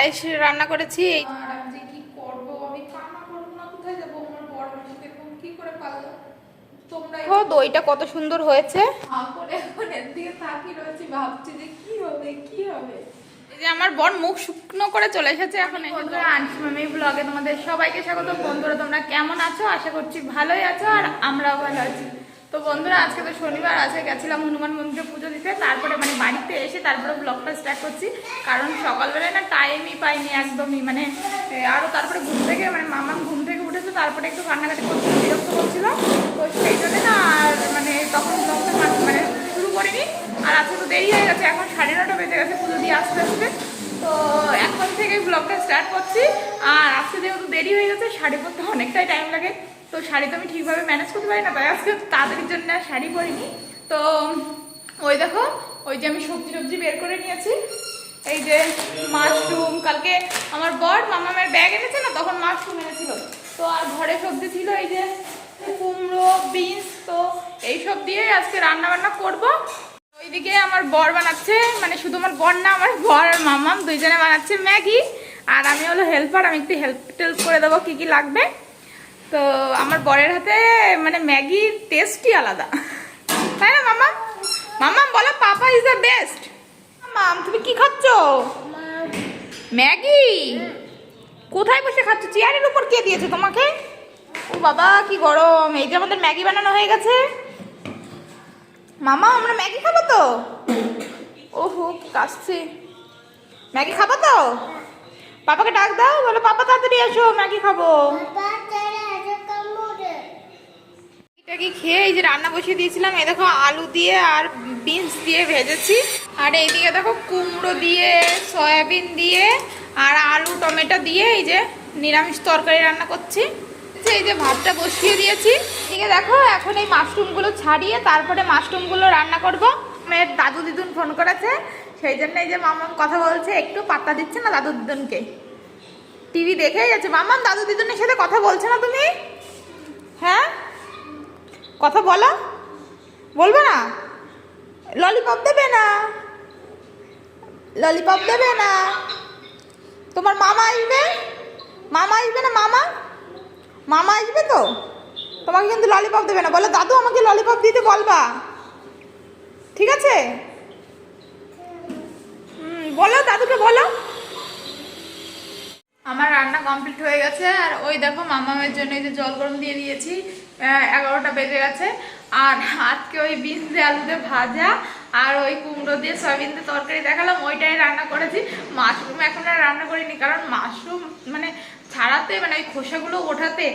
পায়েস রান্না করেছি। এই কি করব? আমি কান্না করব না? কোথায় যাব? আমার বড় মাসিকে কি করে পারল? তোমরা দেখো দইটা কত সুন্দর হয়েছে। করে এখন এর দিকে তাকিয়ে রয়েছি ভাবছি যে কি হবে কি হবে? যে আমার বর মুখ শুকনো করে চলে এসেছে এখন বন্ধুরা ব্লগে তোমাদের সবাইকে স্বাগত। বন্ধুরা তোমরা কেমন আছো? আশা করছি ভালোই আছো আর আমরাও ভালো আছি। তো বন্ধুরা, আজকে তো শনিবার আছে গেছিলাম হনুমান মন্দিরে পুজো দিতে। তারপরে মানে বাড়িতে এসে তারপরে ব্লগটা স্টার্ট করছি। কারণ সকালবেলায় না টাইমই পাইনি একদমই মানে আরও তারপরে ঘুম থেকে মানে মামা ঘুম থেকে উঠেছে, তারপরে একটু কান্নাকাটি করছিল, বিরক্ত করছিল। তো সেই জন্য না আর মানে তখন ব্লগটা মানে শুরু করিনি। আর আজকে তো দেরি হয়ে গেছে, এখন সাড়ে নটা বেজে গেছে পুজো দিয়ে আসতে আসতে। তো এখন থেকে ব্লগটা স্টার্ট করছি। আর আজকে যেহেতু দেরি হয়ে গেছে, শাড়ি পরতে অনেকটাই টাইম লাগে। তো শাড়ি তো আমি ঠিকভাবে ম্যানেজ করতে পারি না, তাই আজকে তাদের জন্য শাড়ি পরিনি। তো, ওই দেখো, ওই যে আমি সবজি টবজি বের করে নিয়েছি। এই যে মাশরুম কালকে আমার বর মামামের ব্যাগ এনেছে না, তখন মাশরুম এনেছিল। তো আর ঘরে সবজি ছিল এই যে কুমড়ো বিনস তো এইসব দিয়ে আজকে রান্না বান্না করব। ওইদিকে আমার বর বানাচ্ছে মানে শুধু আমার বর না, আমার বর আর মামাম দুইজনে বানাচ্ছে ম্যাগি। আর আমি হলো হেল্পার আমি একটু হেল্প টেল্প করে দেবো কি কি লাগবে। তো আমার বরের হাতে মানে ম্যাগির টেস্টই আলাদা। তাই না, মামা? মামা, বলো papa is the best mum, তুমি কি খাচ্ছ? ম্যাগি? কোথায় বসে খাচ্ছ? চেয়ারের উপর কে দিয়েছে তোমাকে? ও বাবা, কি গরম। এই যে আমাদের ম্যাগি বানানো হয়ে গেছে। মামা, আমরা ম্যাগি খাব তো? ওহো কাশছে। ম্যাগি খাব তো? পাপাকে ডাক দাও, বলো, পাপা, তাড়াতাড়ি এসো, ম্যাগি খাব। এটা কি খেয়ে এই যে রান্না বসিয়ে দিয়েছিলাম, এই দেখো আলু দিয়ে আর বিনস দিয়ে ভেজেছি। আর এইদিকে দেখো কুমড়ো দিয়ে, সয়াবিন দিয়ে, আর আলু, টমেটো দিয়ে এই যে নিরামিষ তরকারি রান্না করছি। এই যে ভাতটা বসিয়ে দিয়েছি। আছে দেখো, এখন এই মাশরুমগুলো ছাড়িয়ে তারপরে মাশরুমগুলো রান্না করব। মেয়ের দাদু দিদুন ফোন করেছে, সেই জন্য এই যে মামাম কথা বলছে, একটু পাত্তা দিচ্ছে না দাদু দিদুনকে। টিভি দেখেই যাচ্ছে। মামাম দাদু দিদুনের সাথে কথা বলছে না তুমি? হ্যাঁ? কথা বলো। বলবে না? ললিপপ দেবে না? ললিপপ দেবে না? তোমার মামা আসবে? মামা আসবে না মামা? মামা আসবে তো? তোমাকে কিন্তু ললিপপ দেবে না। বলো, দাদু আমাকে ললিপপ দিতে বলবা। ঠিক আছে? বলো, দাদুকে বলো। আমার রান্না কমপ্লিট হয়ে গেছে, আর ওই দেখো মামামের জন্য এই যে জল গরম দিয়ে দিয়েছি এগারোটা বেজে গেছে, আর আজকে ওই বিনস দিয়ে আলু দিয়ে ভাজা আর ওই কুমড়ো দিয়ে সয়াবিন দিয়ে তরকারি দেখালাম, ওইটাই রান্না করেছি। মাশরুম এখন আর রান্না করিনি, কারণ মাশরুম মানে ছাড়াতে মানে ওই খোসাগুলো ওঠাতে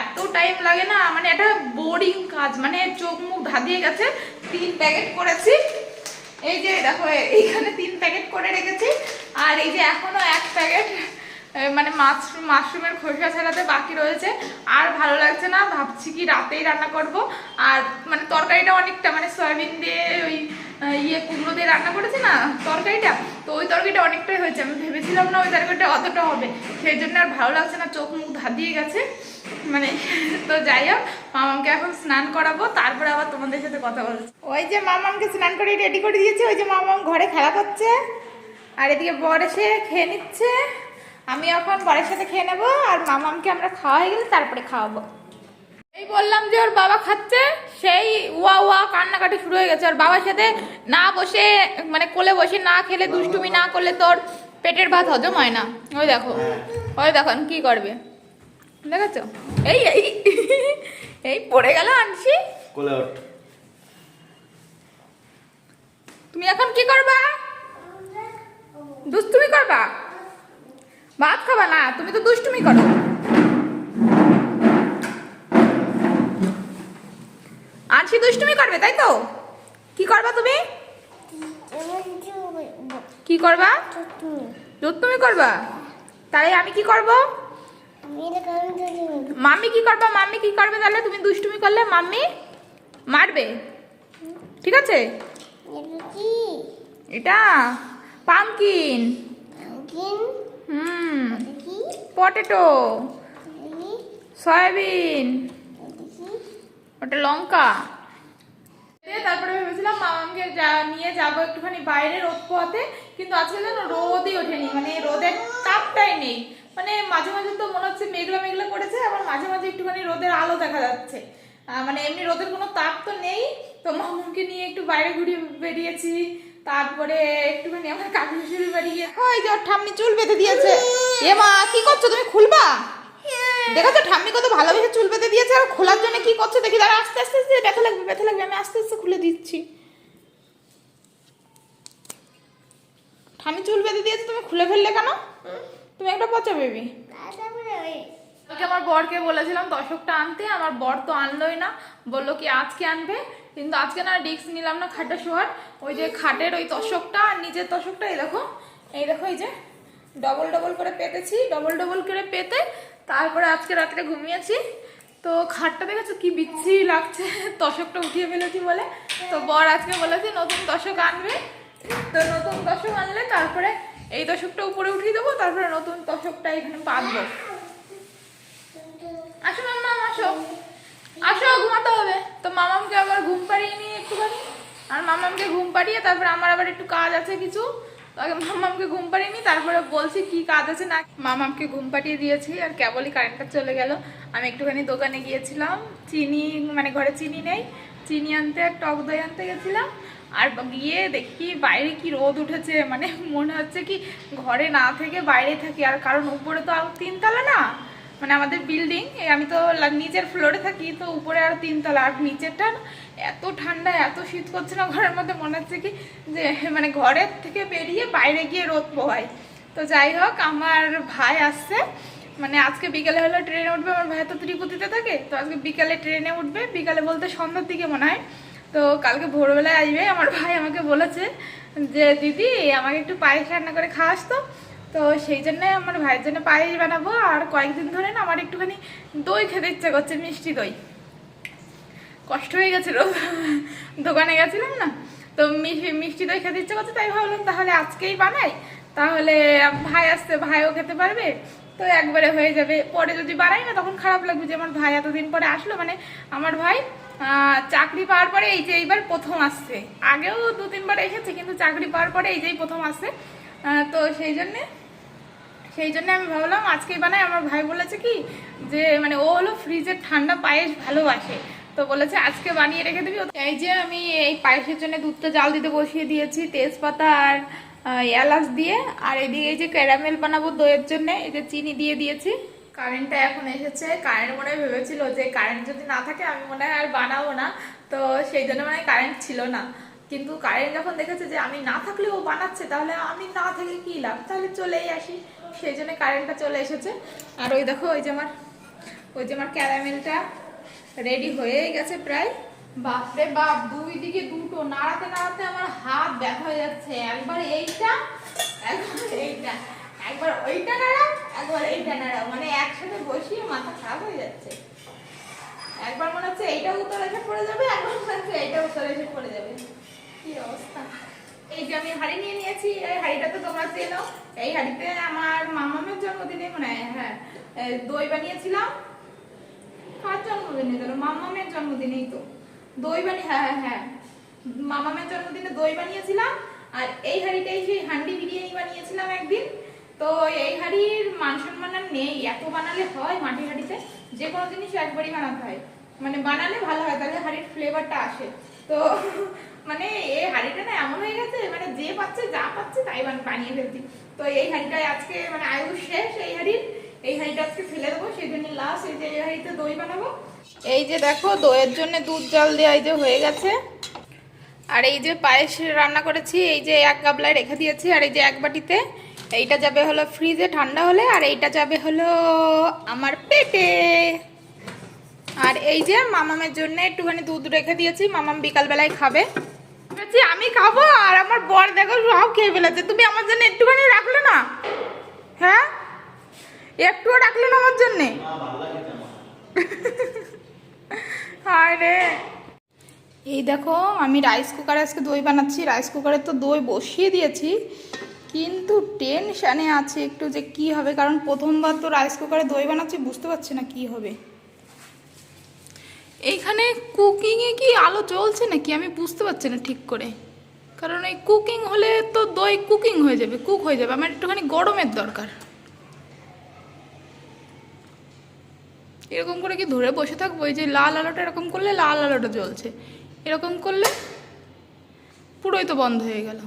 এত টাইম লাগে না মানে এটা বোরিং কাজ মানে চোখ মুখ ধাঁধিয়ে গেছে, তিন প্যাকেট করেছি। এই যে দেখো, এইখানে তিন প্যাকেট করে রেখেছি, আর এই যে এখনও এক প্যাকেট মানে মাশরুম, মাশরুমের খোসা ছাড়াতে বাকি রয়েছে। আর ভালো লাগছে না, ভাবছি কি রাতেই রান্না করব। আর মানে তরকারিটা অনেকটা মানে সয়াবিন দিয়ে ওই ইয়ে কুমড়ো দিয়ে রান্না করেছি না, তরকারিটা? তো ওই তরকারিটা অনেকটাই হয়েছে। আমি ভেবেছিলাম না ওই তরকারিটা অতটা হবে। সেই জন্য আর ভালো লাগছে না, চোখ মুখ ধাঁধিয়ে গেছে। মানে তো যাই হোক, মামামকে এখন স্নান করাবো, তারপরে আবার তোমাদের সাথে কথা বলছি ওই যে মামামকে স্নান করে রেডি করে দিয়েছে, ওই যে মামাম ঘরে খেলা করছে। আর এদিকে বর এসে খেয়ে নিচ্ছে। আমি এখন বরের সাথে খেয়ে নেব আর মামামকে আমরা খাওয়া হয়ে গেলে তারপরে খাওয়াবো। এই বললাম যে ওর বাবা খাচ্ছে সেই ওয়া ওয়া কান্নাকাটি শুরু হয়ে গেছে। ওর বাবার সাথে না বসে মানে কোলে বসে না খেলে দুষ্টুমি না করলে তোর পেটের ভাত হজম হয় না। ওই দেখো ওই দেখো কি করবে? দেখেছ? এই এই এই পড়ে গেল আনছি কোলে ওঠ। তুমি এখন কি করবা? দুষ্টুমি করবা? ভাত খাবা? না তুমি তো দুষ্টুমি করো। আনসি দুষ্টুমি করবে তাই তো? কি করবা তুমি? কি করবা? দুষ্টুমি করবা? তাহলে আমি কি করব? মাম্মি কি করবা? মাম্মি কি করবে তাহলে? তুমি দুষ্টুমি করলে মাম্মি মারবে। ঠিক আছে? এটা পামকিন? হুম। পটেটো। সয়াবিন। ওটা লঙ্কা। তারপরে ভেবেছিলাম মামাকে যা নিয়ে যাব একটুখানি বাইরে রোদ পোয়াতে কিন্তু আজকে যেন রোদই ওঠেনি মানে রোদের তাপটাই নেই। মানে মাঝে মাঝে তো মনে হচ্ছে মেঘলা মেঘলা করেছে আবার মাঝে মাঝে একটুখানি রোদের আলো দেখা যাচ্ছে। মানে এমনি রোদের কোনো তাপ তো নেই তো মামুনকে নিয়ে একটু বাইরে ঘুরিয়ে বেরিয়েছি। তারপরে একটুখানি আমার কাকু শ্বশুরি বাড়ি গিয়ে ওই যে ঠাম্মি চুল বেঁধে দিয়েছে। এ মা কি করছ? তুমি খুলবা? দেখো ঠাম্মি কত ভালোবেসে চুল বেঁধে দিয়েছে আর খোলার জন্য কি করছ? দেখি দাঁড়া আস্তে আস্তে আস্তে ব্যথা লাগবে ব্যথা লাগবে আমি আস্তে আস্তে খুলে দিচ্ছি। ঠাম্মি চুল বেঁধে দিয়েছে তুমি খুলে ফেললে কেন? তুমি একটা পচা বেবি। আমার বরকে বলেছিলাম দশকটা আনতে আমার বর তো আনলোই না বলল কি আজকে আনবে? কিন্তু আজকে না ডিস্ক নিলাম না খাটটা শোয়ার। ওই যে খাটের ওই তশকটা আর নিচের তশকটা এই দেখো। এই দেখো, এই যে ডবল ডবল করে পেতেছি ডবল ডবল করে পেতে তারপরে আজকে রাত্রে ঘুমিয়েছি। তো খাটটা দেখেছ কি বিচ্ছি লাগছে তশকটা উঠিয়ে ফেলেছি বলে। তো বর আজকে বলেছে নতুন তশক আনবে। তো নতুন তশক আনলে তারপরে এই তশকটা উপরে উঠিয়ে দেবো, তারপরে নতুন তশকটা এখানে পাতবো আসো মাম্মা, আসো। আসো, ঘুমাতে হবে। তো মামামকে আবার ঘুম পাড়িয়ে নিয়ে একটুখানি। আর মামামকে ঘুম পাড়িয়ে তারপরে আমার আবার একটু কাজ আছে কিছু। আগে মামামকে ঘুম পাড়িয়ে নিই, তারপরে বলছি কি কাজ আছে না। মামামকে ঘুম পাড়িয়ে দিয়েছি আর কেবলই কারেন্টটা চলে গেল। আমি একটুখানি দোকানে গিয়েছিলাম। চিনি মানে ঘরে চিনি নেই। চিনি আনতে আর টক দই আনতে গেছিলাম। আর গিয়ে দেখি বাইরে কি রোদ উঠেছে। মানে মনে হচ্ছে কি ঘরে না থেকে বাইরে থাকি। আর কারণ উপরে তো আর তিনতলা না। মানে আমাদের বিল্ডিং আমি তো নিচের ফ্লোরে থাকি, তো উপরে আর তিনতলা, আর নিচেরটা এত ঠান্ডা, এত শীত করছে না ঘরের মধ্যে, মনে হচ্ছে কি যে মানে ঘরের থেকে বেরিয়ে বাইরে গিয়ে রোদ পোহাই তো যাই হোক, আমার ভাই আসছে। মানে আজকে বিকেলে হলো ট্রেনে উঠবে, আমার ভাই তো ত্রিপুতিতে থাকে, তো আজকে বিকালে ট্রেনে উঠবে, বিকালে বলতে সন্ধ্যার দিকে মনে হয়। তো কালকে ভোরবেলায় আসবে, আমার ভাই আমাকে বলেছে যে, দিদি, আমাকে একটু পায়েস রান্না করে খাওয়াস তো। তো সেই জন্য আমার ভাইয়ের জন্য পায়েস বানাবো আর কয়েকদিন ধরে না আমার একটুখানি দই খেতে ইচ্ছে করছে, মিষ্টি দই। কষ্ট হয়ে গেছিল দোকানে গেছিলাম না, তো মিষ্টি দই খেতে ইচ্ছে করছে, তাই ভাবলাম তাহলে আজকেই বানাই। তাহলে ভাই আসতে ভাইও খেতে পারবে, তো একবারে হয়ে যাবে। পরে যদি বানাই না, তখন খারাপ লাগবে যে আমার ভাই এতদিন পরে আসলো। মানে আমার ভাই চাকরি পাওয়ার পরে এই যে এইবার প্রথম আসছে। আগেও দু তিনবার এসেছে, কিন্তু চাকরি পাওয়ার পরে এই যেই প্রথম আসছে। তো সেই জন্যে সেই জন্য আমি ভাবলাম আজকেই বানাই আমার ভাই বলেছে কি, যে মানে ও হলো ফ্রিজের ঠান্ডা পায়েস ভালোবাসে। তো বলেছে, আজকে বানিয়ে রেখে দিবি? এই যে আমি এই পায়েসের জন্য দুধটা জাল দিতে বসিয়ে দিয়েছি, তেজপাতা আর এলাচ দিয়ে। আর এদিকে এই যে ক্যারামেল বানাবো দইয়ের জন্য, এই যে চিনি দিয়ে দিয়েছি। কারেন্টটা এখন এসেছে। কারেন্ট মনে ভেবেছিল যে কারেন্ট যদি না থাকে, আমি মনে হয় আর বানাবো না। তো সেই জন্য মানে কারেন্ট ছিল না। কিন্তু কারেন্ট যখন দেখেছে যে আমি না থাকলেও বানাচ্ছে, তাহলে আমি না থেকে কি লাভ? তাহলে চলেই আসি। সেই জন্য কারেন্টটা চলে এসেছে। আর ওই দেখো, ওই যে আমার ওই যে আমার ক্যারামেলটা রেডি হয়েই গেছে প্রায়। বাপরে বাপ, দুই দিকে দুটো। নাড়াতে নাড়াতে আমার হাত ব্যথা হয়ে যাচ্ছে। একবার এইটা একবার এইটা। একবার ওইটা নাড়াও, একবার এইটা নাড়াও। মানে একসাথে বসিয়ে মাথা খারাপ হয়ে যাচ্ছে। একবার মনে হচ্ছে এইটা উত্তর এসে পড়ে যাবে, একবার মনে হচ্ছে এইটা উত্তর এসে পড়ে যাবে। কি অবস্থা? এই যে আমি হাড়ি নিয়ে নিয়েছি, এই হাড়িটা তো তোমরা চেনো। এই হাড়িতে আমার মামামের জন্মদিনে মানে হ্যাঁ দই বানিয়েছিলাম। কার জন্মদিনে গেল মামামের জন্মদিনেই তো। দই বানিয়ে হ্যাঁ হ্যাঁ হ্যাঁ। মামামের জন্মদিনে দই বানিয়েছিলাম, আর এই হাঁড়িটাই সেই হান্ডি বিরিয়ানি বানিয়েছিলাম একদিন। তো এই হাঁড়ির মান সম্মান নেই। এত বানালে হয় মাটির হাঁড়িতে? যে কোনো জিনিস একবারই বানাতে হয়। মানে বানালে ভালো হয়, তাহলে হাঁড়ির ফ্লেভারটা আসে। তো মানে এই হাঁড়িটা না এমন হয়ে গেছে মানে যে পাচ্ছে যা পাচ্ছে তাই বান- বানিয়ে ফেলছি। তো এই হাঁড়িটাই আজকে মানে আয়ুষ শেষ এই হাঁড়ির। এই হাঁড়িটা আজকে ফেলে দেবো, সেই জন্য লাস্ট এই যে এই হাঁড়িতে দই বানাবো। এই যে দেখো, দইয়ের জন্য দুধ জল দেওয়া এই যে হয়ে গেছে। আর এই যে পায়েস রান্না করেছি, এই যে এক গাবলায় রেখে দিয়েছি, আর এই যে এক বাটিতে। এইটা যাবে হলো ফ্রিজে ঠান্ডা হলে, আর এইটা যাবে হলো আমার পেটে। আর এই যে মামামের জন্য একটুখানি দুধ রেখে দিয়েছি মামাম বিকালবেলায় খাবে। আমি খাব আর আমার বর দেখো সব খেয়ে ফেলেছে। তুমি আমার জন্য একটুখানি রাখলে না? হ্যাঁ? একটুও রাখলে না আমার জন্যে? হায় রে। এই দেখো আমি রাইস কুকারে আজকে দই বানাচ্ছি। রাইস কুকারে তো দই বসিয়ে দিয়েছি। কিন্তু টেনশানে আছে একটু যে কি হবে? কারণ প্রথমবার তো রাইস কুকারে দই বানাচ্ছি বুঝতে পারছি না কি হবে। এইখানে কুকিংয়ে কি আলো জ্বলছে নাকি? আমি বুঝতে পারছি না ঠিক করে। কারণ এই কুকিং হলে তো দই কুকিং হয়ে যাবে কুক হয়ে যাবে। আমার একটুখানি গরমের দরকার। এরকম করে কি ধরে বসে থাকব? এই যে লাল আলোটা এরকম করলে লাল আলোটা জ্বলছে। এরকম করলে পুরোই তো বন্ধ হয়ে গেল।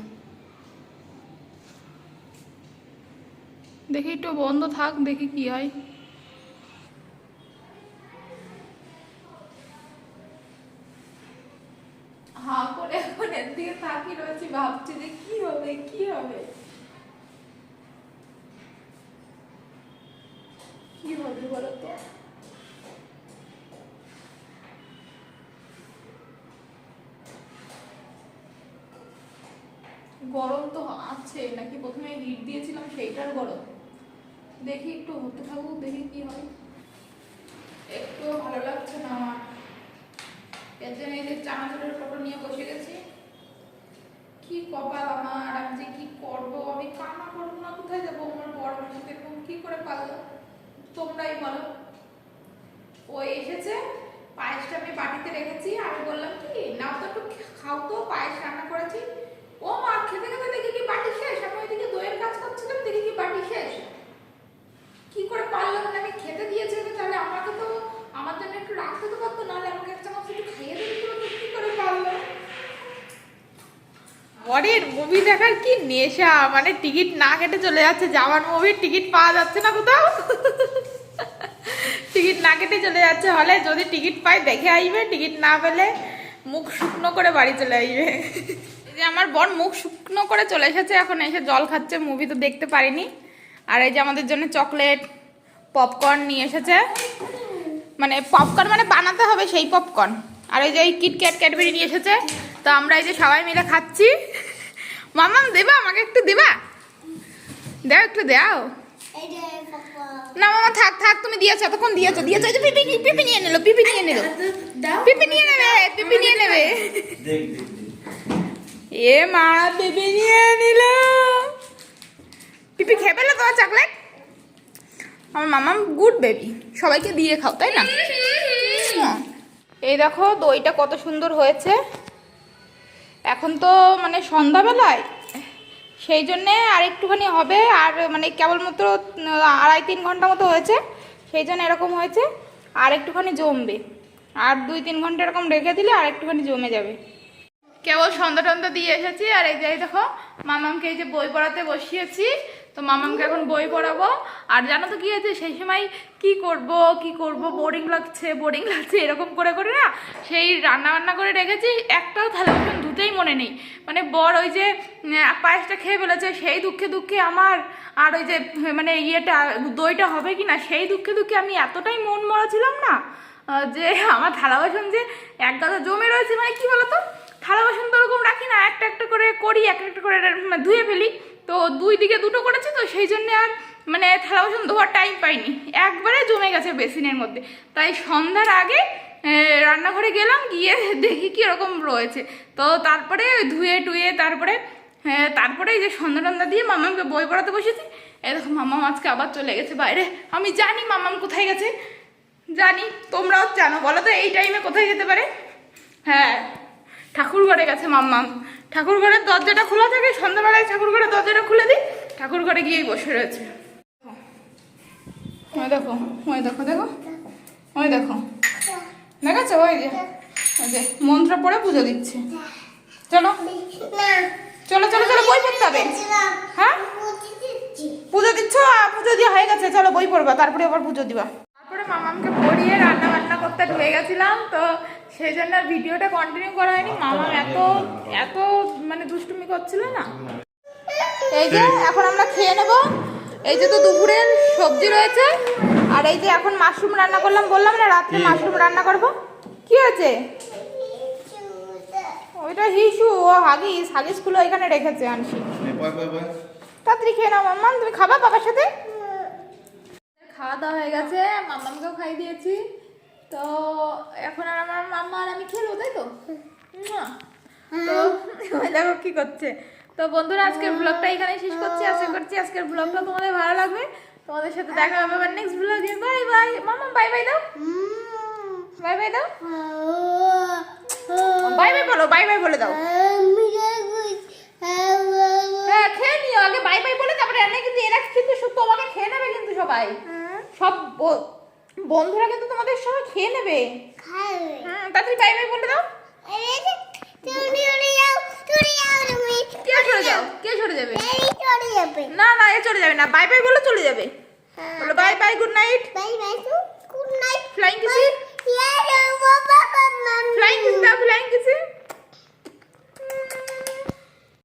দেখি একটু বন্ধ থাক, দেখি কি হয়। হা করে এখন এর দিকে তাকিয়ে রয়েছি, ভাবছি যে কি হবে কি হবে? কি হবে বলো গরম তো আছে, নাকি প্রথমে হিট দিয়েছিলাম সেইটার গরম। দেখি একটু হতে থাকুক, দেখি কি হয়। একটু ভালো লাগছে না আমার। এর জন্য এই যে চানাচুরের ফটো নিয়ে বসে গেছি। কি কপাল আমার, আমি যে কি করব? আমি কান্না করব না, কোথায় যাব? আমার বড় সাথে এরকম কি করে পারল? তোমরাই বলো। ও এসেছে পায়েসটা আমি বাটিতে রেখেছি আমি বললাম কি নাও তো একটু খাও তো পায়েস রান্না করেছি ও মা খেতে খেতে দেখি কি বাটি শেষ আমি ওইদিকে দইয়ের কাজ করছিলাম দেখি কি বাটি শেষ কি করে পারল মানে আমি খেতে দিয়েছি তো তাহলে আমাকে তো আমার জন্য একটু রাখতে তো পারতো নাহলে আমাকে এক চামচ একটু খাইয়ে দিতে পারতো কি করে পারল বরের মুভি দেখার কি নেশা? মানে টিকিট না কেটে চলে যাচ্ছে যাওয়ার মুভির টিকিট পাওয়া যাচ্ছে না কোথাও। টিকিট না কেটে চলে যাচ্ছে, হলে যদি টিকিট পাই দেখে আসবে টিকিট না পেলে মুখ শুকনো করে বাড়ি চলে আসবে। যে আমার বর মুখ শুকনো করে চলে এসেছে এখন, এসে জল খাচ্ছে মুভি তো দেখতে পারিনি। আর এই যে আমাদের জন্য চকলেট পপকর্ন নিয়ে এসেছে। মানে পপকর্ন মানে বানাতে হবে সেই পপকর্ন আর এই যে এই কিটক্যাট ক্যাডবেরি নিয়ে এসেছে। তো আমরা এই যে সবাই মিলে খাচ্ছি। মামাম, দেবা? আমাকে একটু দেবা? দাও, একটু দাও। না, মামা, থাক থাক, তুমি দিয়েছ, এতক্ষণ দিয়েছ দিয়েছ। যে পিপি পিপি নিয়ে নিলো, পিপি নিয়ে নিলো। পিপি নিয়ে নেবে, পিপি নিয়ে নেবে। এ মা, পিপি নিয়ে নিল। পিপি খেয়ে পেল তোমার চকলেট? আমার মামাম গুড বেবি, সবাইকে দিয়ে খাও, তাই না? এই দেখো, দইটা কত সুন্দর হয়েছে। এখন তো মানে সন্ধ্যাবেলায়, সেই জন্যে আর একটুখানি হবে, আর মানে কেবলমাত্র আড়াই তিন ঘণ্টা মতো হয়েছে, সেই জন্য এরকম হয়েছে, আর একটুখানি জমবে। আর দুই তিন ঘণ্টা এরকম রেখে দিলে আর একটুখানি জমে যাবে। কেবল সন্ধ্যা টন্ধা দিয়ে এসেছি, আর এই যাই দেখো, মামামকে এই যে বই পড়াতে বসিয়েছি তো মামামকে এখন বই পড়াবো। আর জানো তো কি হয়েছে? সেই সময় কি করব কি করব? বোরিং লাগছে বোরিং লাগছে, এরকম করে করে না সেই রান্না বান্না করে রেখেছি। একটাও থালা বাসন ধুতেই মনে নেই। মানে বর ওই যে পায়েসটা খেয়ে ফেলেছে, সেই দুঃখে দুঃখে আমার, আর ওই যে মানে ইয়েটা, দইটা হবে কি না সেই দুঃখে দুঃখে আমি এতটাই মন মরা ছিলাম না যে আমার থালা বাসন যে এক গাদা জমে রয়েছে মানে কি বলতো? থালা বাসন তো ওরকম রাখি না, একটা একটা করে করি একটা একটা করে মানে ধুয়ে ফেলি। তো দুই দিকে দুটো করেছি তো সেই জন্য আর মানে থালা বাসন ধোয়ার টাইম পাইনি। একবারে জমে গেছে বেসিনের মধ্যে। তাই সন্ধ্যার আগে রান্নাঘরে গেলাম, গিয়ে দেখি কি রকম রয়েছে। তো তারপরে ধুয়ে টুয়ে তারপরে তারপরে এই যে সন্ধ্যা টন্ধা দিয়ে মামামকে বই পড়াতে বসেছি। দেখো মামাম আজকে আবার চলে গেছে বাইরে। আমি জানি মামাম কোথায় গেছে। জানি, তোমরাও জানো। বলো তো এই টাইমে কোথায় যেতে পারে? হ্যাঁ ঠাকুর ঘরে গেছে মাম্মাম ঠাকুর ঘরের দরজাটা খোলা থাকে, সন্ধ্যাবেলায় ঠাকুর ঘরের দরজাটা খুলে দিই ঠাকুর ঘরে গিয়েই বসে রয়েছে। ওই দেখো ওই দেখো দেখো, ওই দেখো। দেখাচ্ছে ওই যে ওই যে, মন্ত্র পড়ে পুজো দিচ্ছে। চলো চলো চলো চলো, বই পড়তে হবে। হ্যাঁ? পুজো দিচ্ছ? পুজো দিয়ে হয়ে গেছে, চলো বই পড়বা, তারপরে আবার পুজো দিবা। তারপরে মামামকে পড়িয়ে রান্না বান্না করতে ঢুকে গেছিলাম, তো সেই জন্য ভিডিওটা কন্টিনিউ করা হয়নি। মামা এত এত মানে দুষ্টুমি করছিল না। এই যে এখন আমরা খেয়ে নেব। এই যে তো দুপুরের সবজি রয়েছে। আর এই যে এখন মাশরুম রান্না করলাম। বললাম না রাত্রে মাশরুম রান্না করব। কি আছে ওইটা হিসু ও হাগিস হাগিসগুলো এখানে রেখেছে আনছি বয় বয় বয় তাড়াতাড়ি খেয়ে নাও মাম্মা তুমি খাবা বাবার সাথে? খাওয়া দাওয়া হয়ে গেছে মাম্মামকেও খাই দিয়েছি। তো এখন আর আমার মাম্মা আর আমি খেলব তাই তো? তো দেখো কি করছে। তো বন্ধুরা আজকের ব্লগটা এখানে শেষ করছি। আশা করছি আজকের ব্লগটা তোমাদের ভালো লাগবে। তোমাদের সাথে দেখা হবে আবার নেক্সট ব্লগে বাই বাই মাম্মা বাই বাই দাও। বাই বাই দাও। বাই বাই বলো বাই বাই বলে দাও। হ্যাঁ খেয়ে নিও। আগে বাই বাই বলে তারপরে রান্না কিন্তু এরা কিন্তু তোমাকে খেয়ে নেবে কিন্তু সবাই। সব বন্ধুরা কিন্তু তোমাদের সব খেয়ে নেবে। হ্যাঁ তাড়াতাড়ি বাই বাই বলে দাও। যাও যাবে? না না এ চলে যাবে না। বাই বলে চলে যাবে। বলো bye bye good night night flying kissy flying kissy flying